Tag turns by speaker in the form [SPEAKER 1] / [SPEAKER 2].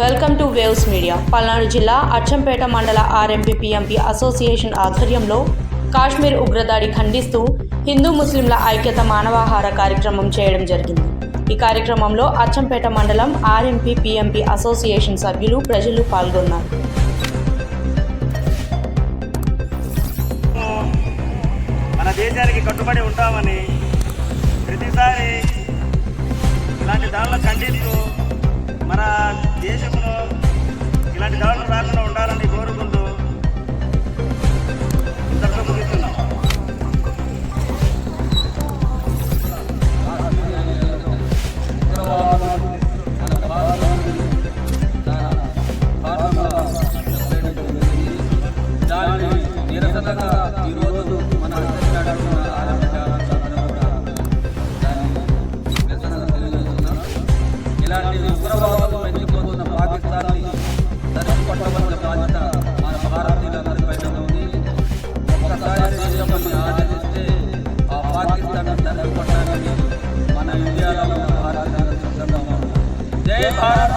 [SPEAKER 1] Welcome to waves media. Palnadu జిల్లా అచ్చంపేట మండల RMP PMP association ఆధ్వర్యంలో కాశ్మీర్ ఉగ్రదాడి ఖండిస్తూ హిందూ ముస్లింల ఐక్యత మానవాహార కార్యక్రమం చేయడం జరిగింది. ఈ కార్యక్రమంలో అచ్చంపేట మండలం ఆర్ఎంపీ పిఎంపీ అసోసియేషన్ సభ్యులు ప్రజలు పాల్గొన్నారు.
[SPEAKER 2] మన దేశానికి కట్టుబడి ఉంటామని ప్రతిసారి ఇలాంటి దానిలో ఖండిస్తూ ఇలాంటి దాడులు రాకుండా ఉండాలని కోరుకుంటూ ఇంతటితో ముగిస్తున్నాం.
[SPEAKER 3] నిరసనగా బాధ్యత మన భారతీయులందరిపైన ఉంది. ఒక్కసారి దేశమని ఆ పాకిస్తాన్ తరిమి మన ఇండియాలో ఉన్న భారతీయులు సిద్ధంగా జై భారత్